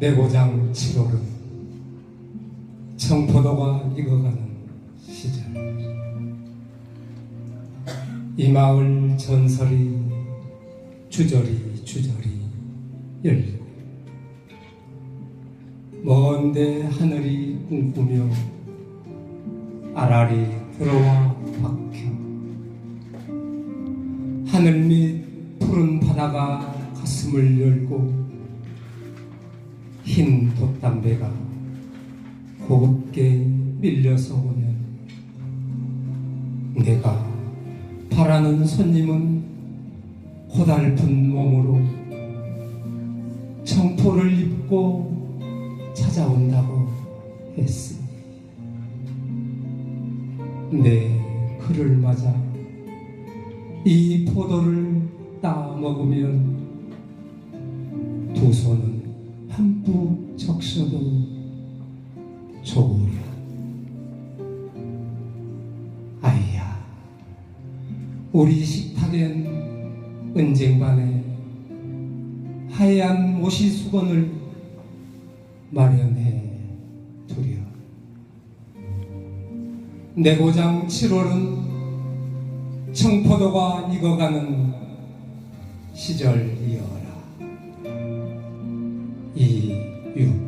내 고장 7월은 청포도가 익어가는 시절. 이 마을 전설이 주저리 주저리 열리고 먼데 하늘이 꿈꾸며 아라리 들어와 박혀. 하늘 밑 푸른 바다가 가슴을 열고 흰 돛담배가 곱게 밀려서 오면 내가 바라는 손님은 고달픈 몸으로 청포를 입고 찾아온다고 했으니 내 그를 맞아 이 포도를 따 먹으면 두 손은 한푹 적셔도 좋으랴 아이야 우리 식탁엔 은쟁반에 하얀 모시 수건을 마련해 두려 내 고장 7월은 청포도가 익어가는 시절이여라 이유